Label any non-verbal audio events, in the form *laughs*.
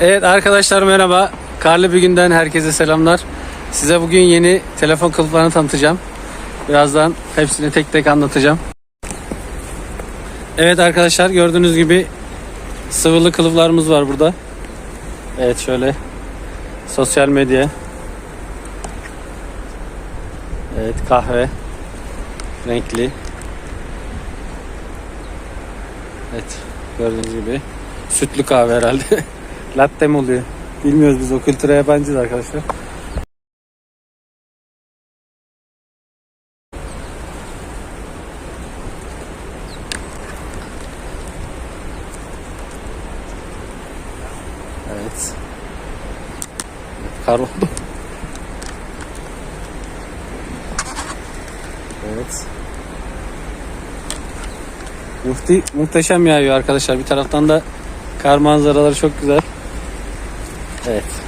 Evet arkadaşlar merhaba. Karlı bir günden herkese selamlar. Size bugün yeni telefon kılıflarını tanıtacağım. Birazdan hepsini tek tek anlatacağım. Evet arkadaşlar gördüğünüz gibi sıvılı kılıflarımız var burada. Evet şöyle sosyal medya. Evet kahve renkli. Evet gördüğünüz gibi sütlü kahve herhalde. *laughs* Latte mi oluyor? Bilmiyoruz biz o kültüre yabancıyız arkadaşlar. Evet. kar oldu. Evet. Muhti, muhteşem yağıyor arkadaşlar. Bir taraftan da kar manzaraları çok güzel. Evet.